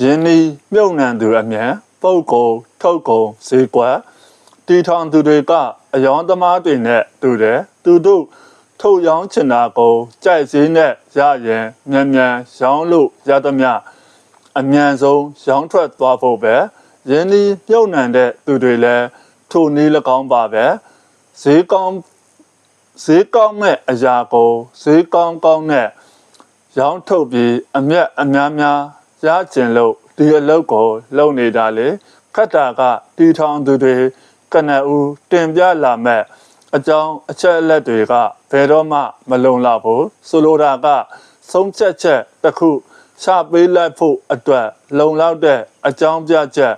ယင်းဤမြုပ်နှံသူအမြန်ပုတ်ကုံထုတ်ကုံဈေးကွက်တီထောင်သူတွေကအယောင်သမားတွေနဲ့တူတယ်သူတို့ထုတ်ရောင်းချင်တာကိုကြိုက်စည်းနဲ့ရရင်မြန်မြန်ရောင်းလို့ရသမျှအမြန်ဆုံးရောင်းထွက်သွားဖို့ပဲယင်းဤမြုပ်နှံတဲ့သူတွေလည်းထိုနည်း၎င်းပါပဲဈေးကောင်းဈေးကောင်းမဲ့အရာကိုဈေးကောင်းကောင်းနဲ့ရောင်းထုတ်ပြီးအမျက်အများများ ရကျင်လို့ဒီအလုပ်ကိုလုပ်နေတာလေခတ်တာကတီထောင်သူတွေကနဦးတင်ပြလာမဲ့အကြောင်းအချက်အလက်တွေကဘယ်တော့မှမလုံလောက်ဘူးဆိုလိုတာကဆုံးချက်ချက်တစ်ခုချပေးလိုက်ဖို့အတွက်လုံလောက်တဲ့အကြောင်းပြချက်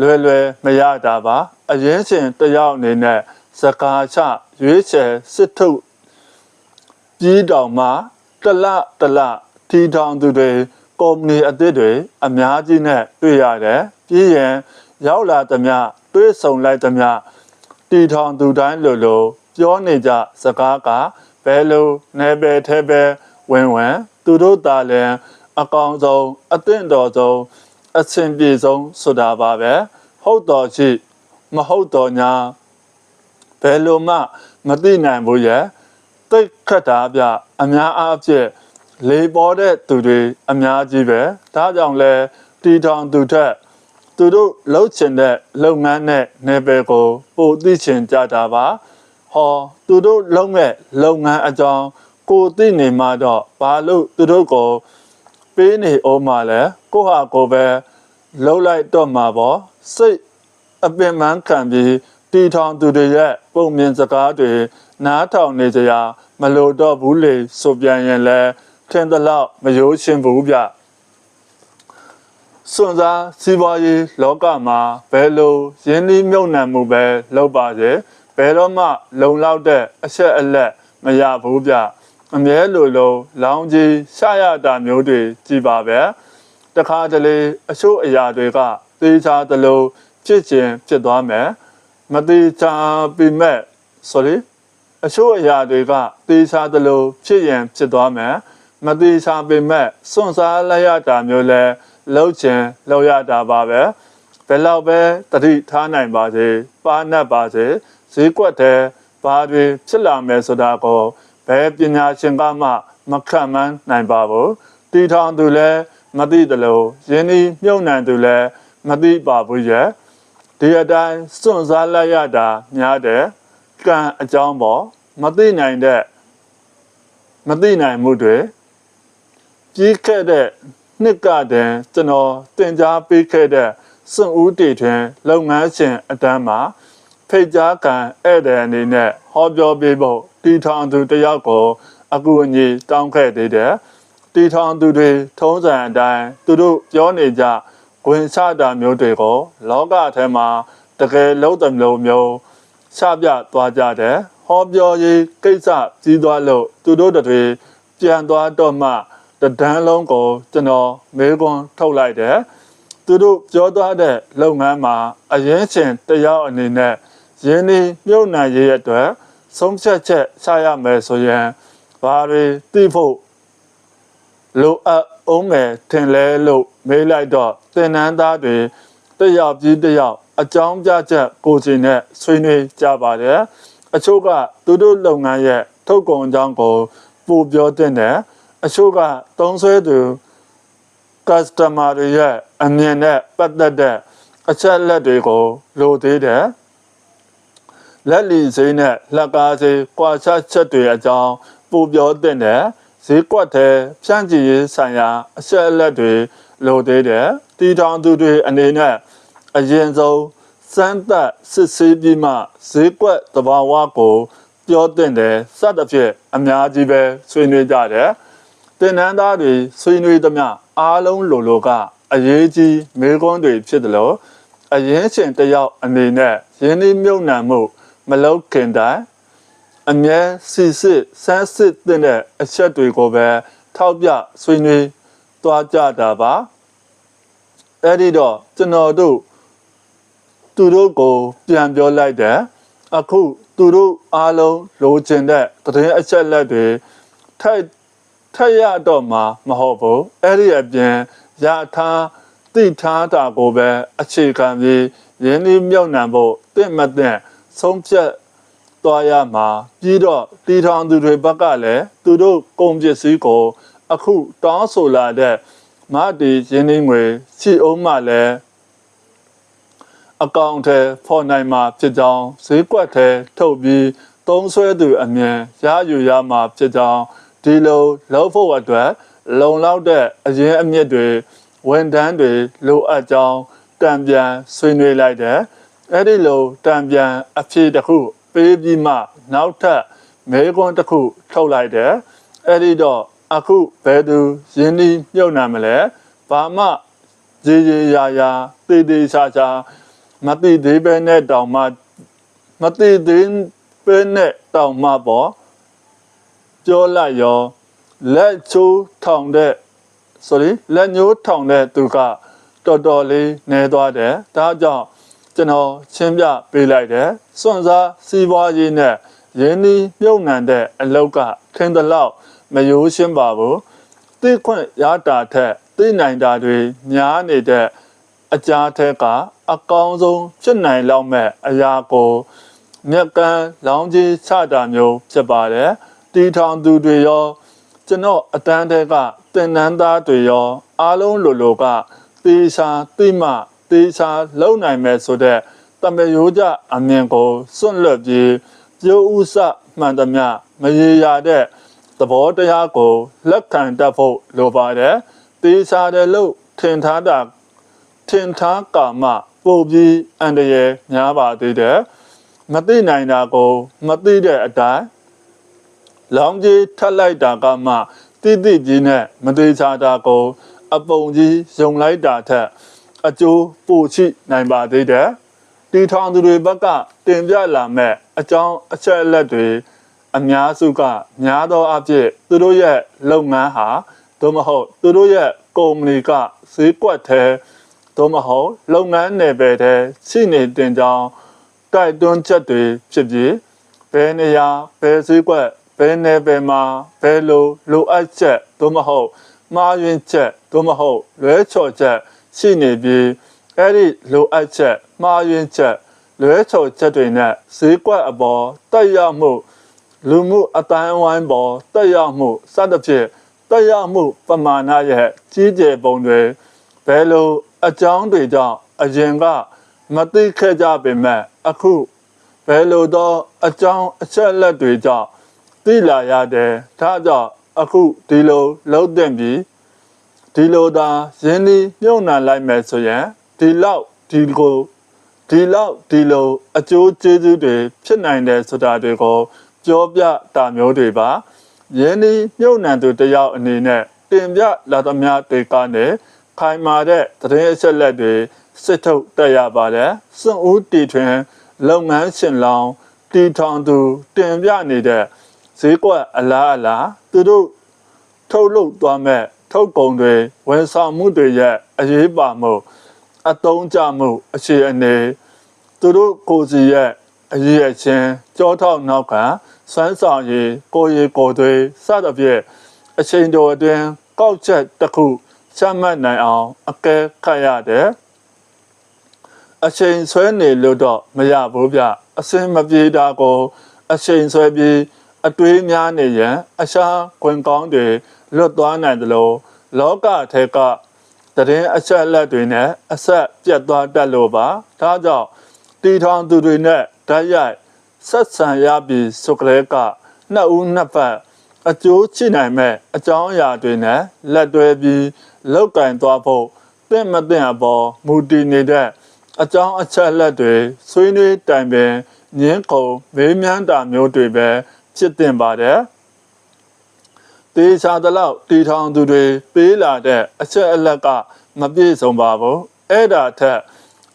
လွယ်လွယ်မရတာပါအရင်ရှင်တစ်ယောက်အနေနဲ့စကားချရွေးချယ်စစ်ထုတ်ပြီးတောင်မှတစ်လတစ်လထီထောင်သူတွေ ကုမ္ပဏီအသစ်တွေအများကြီးနဲ့တွေ့ရတယ်ပြီးရင်ရောက်လာသမျှတွေ့ဆုံလိုက်သမျှတီထောင်သူတိုင်းလိုလိုပြောနေကြစကားကဘယ်လိုနေပဲထဲပဲဝင်ဝင်သူတို့တာလည်းအကောင်ဆုံးအသင့်တော်ဆုံးအဆင်ပြေဆုံးဆိုတာပါပဲဟုတ်တော်ရှိမဟုတ်တော်ညာဘယ်လိုမှမသိနိုင်ဘူးရဲ့တိတ်ခတ်တာပြအများအားဖြင့် လေပေါ်တဲ့သူတွေအများကြီးပဲဒါကြောင့်လဲတီထောင်သူထက်သူတို့လှုပ်ချင်တဲ့လုပ်ငန်းနဲ့နယ်ပယ်ကို ပိုသိချင်ကြတာပါဟောသူတို့လုပ်မဲ့လုပ်ငန်းအကြောင်းကိုသိနေမှတော့ဘာလို့သူတို့ကိုပေးနေအောင်မလဲကိုဟာကိုပဲလှုပ်လိုက်တော့မှာပေါ့စိတ်အပင်ပန်းခံပြီးတီထောင်သူတွေရဲ့ပုံမြင်စကားတွေနားထောင်နေကြရာမလို့တော့ဘူးလေဆိုပြန်ရင်လဲ ထင်သလောက်မရိုးရှင်းဘူးဗျစွန်စားစီးပွားရေးလောကမှာဘယ်လိုရင်းနှီးမြုပ်နှံမှုပဲလုပ်ပါစေဘယ်တော့မှလုံလောက်တဲ့အချက်အလက်မရဘူးဗျအမြဲလိုလိုလောင်းကြီးရှာရတာမျိုးတွေကြည်ပါပဲတခါတလေအချို့အရာတွေကသေချာသလိုဖြစ်ခြင်းဖြစ်သွားမယ်မသေးချာပေမဲ့ sorry အချို့အရာတွေကသေချာသလိုဖြစ်ရင်ဖြစ်သွားမယ် မသေးချာပေမဲ့စွန့်စားလိုက်ရတာမျိုးလဲလှုပ်ခြင်းလှုပ်ရတာပါပဲဘယ်လောက်ပဲတတိထားနိုင်ပါစေပါနတ်ပါစေဈေးကွက်တဲ့ဘာတွေဖြစ်လာမယ်ဆိုတာကိုဘယ်ပညာရှင်ကမှမခံမှန်းနိုင်ပါဘူးတီထောင်သူလည်းမသိတယ်လို့ယင်းဒီမြုပ်နှံသူလည်းမသိပါဘူးရဲ့ဒီအတိုင်းစွန့်စားလိုက်ရတာများတယ်ကံအကြောင်းပေါ်မသိနိုင်တဲ့မသိနိုင်မှုတွေ ကြီးခဲ့တဲ့နှစ်ကတည်းကျွန်တော်တင် जा ပေးခဲ့တဲ့စွန့်ဦးတေထွန်းလုပ်ငန်းရှင်အတန်းမှာဖိတ်ကြားကံဧည့်သည်အနေနဲ့ဟောပြောပေးဖို့တီထောင်သူတယောက်ကိုအကူအညီတောင်းခဲ့သေးတယ်တီထောင်သူတွေထုံးစံအတိုင်းသူတို့ပြောနေကြဝင်ချတာမျိုးတွေကိုလောကထဲမှာတကယ်လုံးတယ်မျိုးမျိုးချပြသွားကြတယ်ဟောပြောရေးကိစ္စကြီးသွားလို့သူတို့တွေပြန်သွားတော့မှ တဒန်းလုံးကိုကျွန်တော်မေးခွန်းထုတ်လိုက်တယ်သူတို့ပြောသွားတဲ့လုပ်ငန်းမှာအရင်ရှင်တယောက်အနေနဲ့ရင်းနှီးမြုပ်နှံရေးအတွက်ဆုံးဖြတ်ချက်ချရမယ်ဆိုရင်ဘာတွေသိဖို့လိုအပ်အောင်မယ်ထင်လဲလို့မေးလိုက်တော့သင်တန်းသားတွေတယောက်ပြီးတယောက်အကြောင်းပြချက်ကိုယ်စီနဲ့ဆွေးနွေးကြပါတယ်အချို့ကသူတို့လုပ်ငန်းရဲ့ထုတ်ကုန်အကြောင်းကိုပို့ပြောတဲ့ အချို့ကသုံးဆွဲသူ customer တွေရဲ့အမြင်နဲ့ပတ်သက်တဲ့အချက်လက်တွေကိုလိုသေးတယ်လက်လီစိမ်းနဲ့လက်ကားစိမ်းကွာခြားချက်တွေအကြောင်းပို့ပြောတဲ့တယ်ဈေးကွက်ထဲဖြန့်ချီရေးဆိုင်ရာအချက်အလက်တွေလိုသေးတယ်တီထောင်သူတွေအနေနဲ့အရင်ဆုံးစမ်းသပ်စစ်ဆေးပြီးမှဈေးကွက်သဘာဝကို ပြောတဲ့တယ်စသဖြင့်အများကြီးပဲဆွေးနွေးကြတယ် တင်နန်းသားတွေဆွေးနွေးသမျှအားလုံးလိုလိုကအရေးကြီးမေးခွန်းတွေဖြစ်တယ်လို့အရင်ရှင်တယောက်အနေနဲ့ရင်းနှီးမြုပ်နှံမှု မလုပ်ခင်တိုင်အမြဲစစ်စစ်ဆန်းစစ်တဲ့အချက်တွေကိုပဲထောက်ပြဆွေးနွေးသွားကြတာပါအဲ့ဒီတော့ကျွန်တော်တို့သူတို့ကိုပြန်ပြောလိုက်တယ်အခုသူတို့အားလုံးလိုချင်တဲ့သတင်းအချက်လက်တွေထိုက် ထက်ရတော့မှာမဟုတ်ဘူးအဲ့ဒီအပြင်ရထားသိထားတာကိုပဲအခြေခံပြီးရင်းနှီးမြုပ်နှံဖို့တင့်မတင့်ဆုံးဖြတ်သွားရမှာပြီးတော့တီထောင်သူတွေဘက်ကလည်းသူတို့ကုန်ပစ္စည်းကိုအခုတောင်းဆိုလာတဲ့မတီရင်းနှီးငွေစီအောင်မှလည်းအကောင့်ထဲဖော်နိုင်မှာဖြစ်ကြောင်းဈေးကွက်ထဲထုတ်ပြီးသုံးဆွဲသူအမြင်ရယူရမှာဖြစ်ကြောင်း ဒီလိုလောက်ဖို့အတွက်လုံလောက်တဲ့အရင်အမြင့်တွေဝန်တန်းတွေလိုအပ်ကြောင်းတံပြန်ဆွေးနွေးလိုက်တယ်အဲ့ဒီလိုတံပြန်အဖြစ်တစ်ခုပေးပြီးမှနောက်ထပ်မဲခွန်းတစ်ခုထုတ်လိုက်တယ်အဲ့ဒီတော့အခုဘယ်သူရင်းနှီးမြုပ်နှံမလဲဘာမှရေရေရာရာတည်တည်ချာချာမတိသေးပဲနဲ့တောင်မှမတိသေးပဲနဲ့တောင်မှပေါ့ ပြောလိုက်ရောလက်ချိုးထောင်တဲ့ sorry လက်ညှိုးထောင်တဲ့သူကတော်တော်လေးနေသွားတယ်ဒါကြောင့်ကျွန်တော်ချင်းပြပေးလိုက်တယ်စွန့်စားစီးပွားရေးနဲ့ရင်းနှီးမြုပ်နှံတဲ့အလောက်ကထင်သလောက်မယိုးရှင်းပါဘူးသိခွင့်ရတာထက်သိနိုင်တာတွေများနေတဲ့အကြားထက်ကအကောင်းဆုံးဖြစ်နိုင်လောက်မဲ့အရာကိုမြက်ကန်းလောင်းကြီးချတာမျိုးဖြစ်ပါတယ် တီထောင်သူတွေရောကျွန်တော်အတန်းတဲကတင်နန်းသားတွေရောအားလုံးလိုလိုကတေချာတိမတေချာလုံနိုင်မယ်ဆိုတဲ့တမယိုးကြအမြင်ကိုစွန့်လွတ်ပြီးပြိုးဥစမှန်သမျှမရေရာတဲ့သဘောတရားကိုလက်ခံတတ်ဖို့လိုပါတယ်တေချာတယ်လို့ထင်ထားတာထင်ထားကာမပို့ပြီးအန္တရာယ်များပါသေးတယ်မသိနိုင်တာကို မသိတဲ့အတိုင်း လောင်းကြီးထက်လိုက်တာကမှတိတိကြီးနဲ့မသေးချာတာကိုအပုံကြီးယုံလိုက်တာထက်အကျိုးပိုချိနိုင်ပါသေးတယ်တီထောင်သူတွေဘက်ကတင်ပြလာမဲ့အကြောင်းအချက်အလက်တွေအများစုကများသောအားဖြင့်သူတို့ရဲ့လုပ်ငန်းဟာသို့မဟုတ်သူတို့ရဲ့ကုမ္ပဏီကဈေးကွက်ထဲသို့မဟုတ်လုပ်ငန်းနယ်ပယ်ထဲရှိနေတင်ကြောင်းတိုက်တွန်းချက်တွေဖြစ်ပြီးဘယ်နေရာဘယ်ဈေးကွက် ဘယ်နယ်ပယ်မှာဘယ်လိုလိုအပ်ချက်သို့မဟုတ်မှားယွင်းချက်သို့မဟုတ်လွဲချော်ချက်ရှိနေပြီးအဲ့ဒီလိုအပ်ချက်မှားယွင်းချက်လွဲချော်ချက်တွေနဲ့ဈေးကွက်အပေါ်တက်ရောက်မှုလူမှုအတိုင်းအဝိုင်းပေါ်တက်ရောက်မှုစသဖြင့်တက်ရောက်မှုပမာဏရဲ့ကြီးကျယ်ပုံတွေဘယ်လိုအကြောင်းတွေကြောင့်အရင်ကမသိခဲ့ကြပေမဲ့အခုဘယ်လိုသောအကြောင်းအချက်လက်တွေကြောင့် သိလာရတယ်ဒါကြောင့်အခုဒီလိုလုံးတင်ပြီးဒီလိုသာရင်းနှီးမြုပ်နှံလိုက်မယ်ဆိုရင်ဒီလောက်ဒီကိုဒီလောက်ဒီလိုအကျိုးကျေးဇူးတွေဖြစ်နိုင်တယ်ဆိုတာတွေကိုပြောပြတာမျိုးတွေပါရင်းနှီးမြုပ်နှံသူတယောက်အနေနဲ့တင်ပြလာသမျှတွေကနေခိုင်မာတဲ့သတင်းအချက်လက်တွေစစ်ထုတ်တက်ရပါတယ်စွန့်ဦးတီထွင်လုပ်ငန်းရှင်လောင်တီထောင်သူတင်ပြနေတဲ့ ဈေးကွက်အလားအလားသူတို့ထုတ်လုပ်သွားမဲ့ထုတ်ကုန်တွေဝန်ဆောင်မှုတွေရဲ့အရေးပါမှုအတုံးကြမှုအခြေအနေသူတို့ကိုယ်စီရဲ့အရေးအချင်းကြောထောက်နောက်ကစွမ်းဆောင်ရည်ကိုရီကိုတွေစသဖြင့်အချိန်တော်အတွင်းကောက်ချက်တစ်ခုချမှတ်နိုင်အောင်အကဲခတ်ရတယ်အချိန်ဆွဲနေလို့တော့မရဘူးဗျအစင်မပြေတာကို အချိန်ဆွဲပြီး အတွေးများနေရင်အရှာခွင်ကောင်းတွေလွတ်သွားနိုင်တယ်လို့လောကထဲကတရင်အချက်အလက်တွေနဲ့အဆက်ပြတ်သွားတတ်လို့ပါဒါကြောင့်တီထောင်သူတွေနဲ့ဓာတ်ရိုက်ဆက်ဆံရပြီးစုကလေးကနှစ်ဦးနှစ်ဖက်အကျိုးချိနိုင်မဲ့အကြောင်းအရာတွေနဲ့လက်တွဲပြီးလောက်ကင်သွားဖို့တင့်မတင့်အပေါ်မူတည်နေတဲ့အကြောင်းအချက်လက်တွေဆွေးနွေးတိုင်ပင်ငင်းခုံမေးမြန်းတာမျိုးတွေပဲ ဖြစ်တင်ပါတယ်တေချာတလောက်တီထောင်သူတွေပေးလာတဲ့အချက်အလက်ကမပြည့်စုံပါဘူးအဲ့ဒါထက်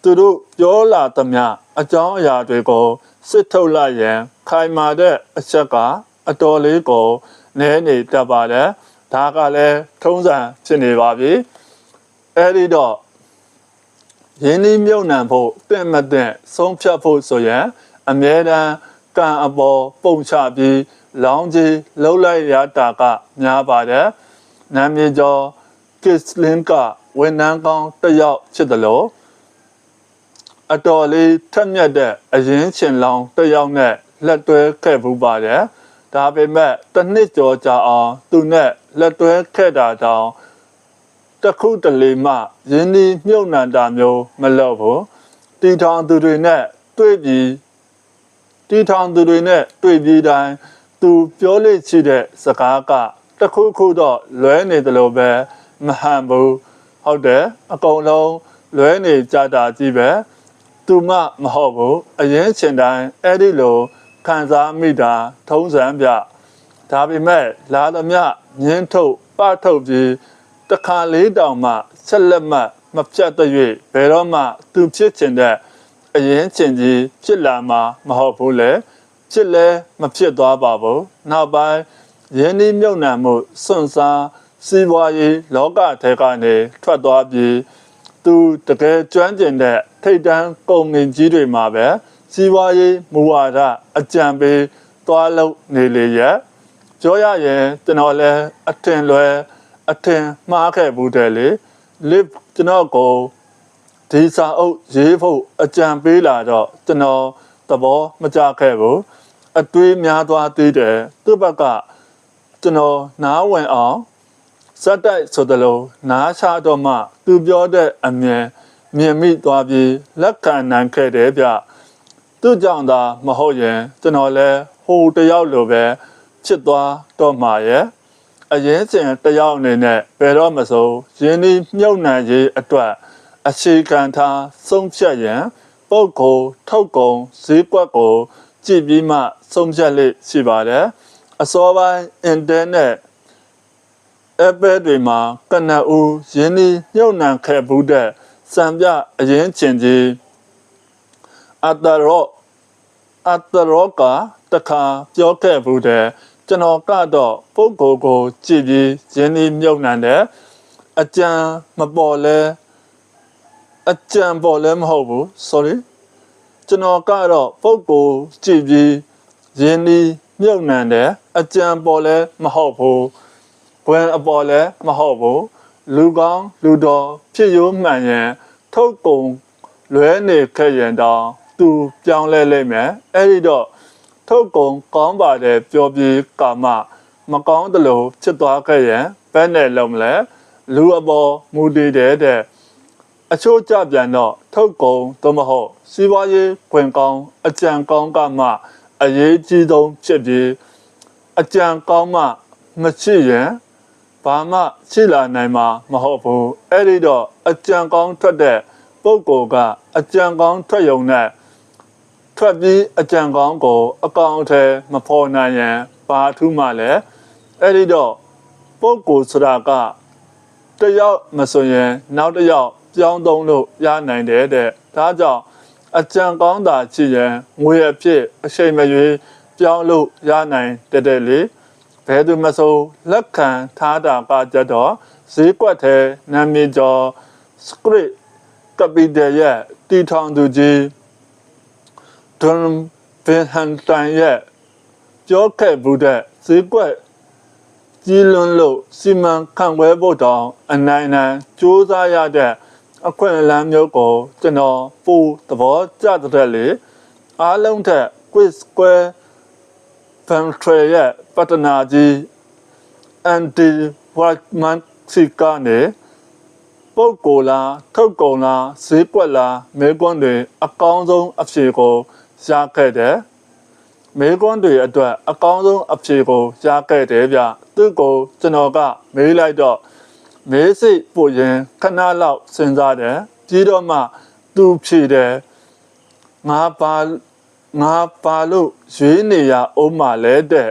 သူတို့ပြောလာသမျှအကြောင်းအရာတွေကိုစစ်ထုတ်လိုက်ရင် ခိုင်မာတဲ့အချက်ကအတော်လေးကိုနည်းနေတတ်ပါတယ်ဒါကလည်းထုံးစံဖြစ်နေပါပြီအဲ့ဒီတော့ရင်းနှီးမြုပ်နှံဖို့တင့်မတင့်ဆုံးဖြတ်ဖို့ဆိုရင်အမြဲတမ်း ကံအပေါ်ပုံချပြီးလောင်းကြီးလှုပ်လိုက်ရတာကများပါတယ်နာမည်ကျော်ကစ်လင်ကဝန်ထမ်းကောင်းတစ်ယောက်ဖြစ်တယ်လို့အတော်လေးထက်မြက်တဲ့အရင်ချင်လောင်တစ်ယောက်နဲ့လက်တွဲခဲ့ဘူးပါတယ်ဒါပေမဲ့တစ်နှစ်ကျော်ကြာအောင်သူနဲ့လက်တွဲခဲ့တာတောင်တစ်ခုတလေမှရင်းနှီးမြုပ်နှံတာမျိုးမလုပ်ဘူးတီထောင်သူတွေနဲ့တွေ့ပြီး တီထောင်သူတွေနဲ့တွေ့ပြီးတိုင်းသူပြောလေ့ရှိတဲ့စကားကတစ်ခုခုတော့လွဲနေတယ်လို့ပဲမဟန်ဘူးဟုတ်တယ်အကုန်လုံးလွဲနေကြတာကြီးပဲသူမှမဟုတ်ဘူးအရင်ချင်းတိုင်းအဲ့ဒီလိုခံစားမိတာထုံးစံပြဒါပေမဲ့လာသမျှငင်းထုတ်ပထုတ်ပြီးတခါလေးတောင်မှဆက်လက်မှမပြတ်တဲ့၍ဘယ်တော့မှသူဖြစ်ချင်တဲ့ အရင်ချင်းကြီးဖြစ်လာမှာမဟုတ်ဘူးလေဖြစ်လဲမဖြစ်သွားပါဘူးနောက်ပိုင်းရင်းနှီးမြုပ်နှံမှုစွန့်စားစီးပွားရေးလောကထဲကနေထွက်သွားပြီးသူတကယ်ကျွမ်းကျင်တဲ့ထိတ်တန်းကုမ္ပဏီကြီးတွေမှာပဲစီးပွားရေးမူဝါဒအကြံပေးသွားလုပ်နေလေရဲ့ပြောရရင်ကျွန်တော်လည်းအထင်လွယ်အထင်မှားခဲ့ဘူးတယ်လေ live ကျွန်တော်ကို ဒီစာအုပ်ရေးဖို့အကြံပေးလာတော့ကျွန်တော်သဘောမကျခဲ့ဘူးအတွေးများသွားသေးတယ်သူ့ဘက်ကကျွန်တော်နားဝင်အောင်စက်တိုက်ဆိုသလိုနားချတော့မှ သူပြောတဲ့အမြင်မြင်မိသွားပြီးလက်ခံနိုင်ခဲ့တယ်ဗျသူ့ကြောင့်သာမဟုတ်ရင်ကျွန်တော်လည်းဟိုတယောက်လိုပဲဖြစ်သွားတော့မှာရဲ့အရင်စဉ်တယောက်အနေနဲ့ဘယ်တော့မစိုးရင်းနှီးမြုပ်နှံရေးအတွက် အခြေခံထားဆုံးဖြတ်ရန်ပုတ်ကိုထုတ်ကုန်ဈေးကွက်ကိုကြည့်ပြီးမှဆုံးဖြတ်လေးရှိပါတယ်အစောပိုင်းအင်တာနက် Apple တွေမှာကနဦးရင်းနှီးမြုပ်နှံခဲ့ဘူးတဲ့စံပြအရင်ချင်းကြီးအတရောအတရောကတခါပြောခဲ့ဘူးတဲ့ကျွန်တော်ကတော့ပုဂ္ဂိုလ်ကိုကြည့်ပြီးရင်းနှီးမြုပ်နှံတဲ့အကြံမပေါ်လဲ အကြံပေါ်လဲမဟုတ်ဘူး sorry ကျွန်တော်ကတော့ပုဂ္ဂိုလ်ကြည့်ပြီးရင်းနှီးမြုပ်နှံတဲ့အကြံပေါ်လဲမဟုတ်ဘူးဘွယ်အပေါ်လဲမဟုတ်ဘူးလူကောင်းလူတော်ဖြစ်ရိုးမှန်ရင်ထုတ်ကုန်လွဲနေခဲ့ရင်တော့သူပြောင်းလဲလိမ့်မယ်အဲ့ဒီတော့ထုတ်ကုန်ကောင်းပါတယ်ပြောပြီးကာမမကောင်းတယ်လို့ဖြစ်သွားခဲ့ရင်ဘယ်နဲ့လုံးမလဲလူအပေါ်မူတည်တယ်တဲ့ အချို့ကြပြန်တော့ထုတ်ကုန်သို့မဟုတ်စီးပွားရေးခွင်ကောင်းအကြံကောင်းကမှအရေးကြီးဆုံးဖြစ်ပြီးအကြံကောင်းမှမရှိရင်ဘာမှရှိလာနိုင်မှာမဟုတ်ဘူးအဲ့ဒီတော့အကြံကောင်းထွက်တဲ့ပုံကိုကအကြံကောင်းထွက်ရုံနဲ့ထွက်ပြီးအကြံကောင်းကို အကောင်အထည်မဖော်နိုင်ရင်ဘာထူးမှလဲအဲ့ဒီတော့ပုံကိုဆိုတာကတယောက်မဆိုရင် နောက်တစ်ယောက် ပြောင်းသုံးလို့ရနိုင်တယ်တဲ့ဒါကြောင့်အကြံကောင်းတာကြည့်ရင်ငွေအဖြစ်အချိန်မရွေးပြောင်းလို့ရနိုင်တဲ့တဲ့လေဘယ်သူမဆိုလက်ခံထားတာကကြတော့ဈေးကွက်ထဲနာမည်ကျော် script capital ရဲ့တီထောင်သူကြီးဒွန်ဗင်ဟန်တိုင်ရဲ့ပြောခဲ့ဘူးတဲ့ဈေးကွက်ကြီးလွန်းလို့စီမံခန့်ခွဲဖို့တောင်အနိုင်နိုင်စူးစမ်းရတဲ့ အခွင့်အလမ်းမျိုးကိုကျွန်တော်ပိုသဘောကျတဲ့လေအားလုံးထက် quiz square fan trail ရဲ့ပတနာကြီး anti whiteman စီကနေပုတ်ကိုလားထုတ်ကုန်လားဈေးကွက်လားမဲကွန်းတွေအကောင်းဆုံးအဖြေကိုရခဲ့တယ်မဲကွန်းတွေအတွက်အကောင်းဆုံးအဖြေကိုရခဲ့တယ်ဗျသူ့ကိုကျွန်တော်ကမေးလိုက်တော့ မေးစိတ်ပို့ရင်ခဏလောက်စဉ်းစားတယ်ပြီးတော့မှသူဖြေတယ်ငါပါငါပါလို့ရွေးနေရအောင်မလဲတဲ့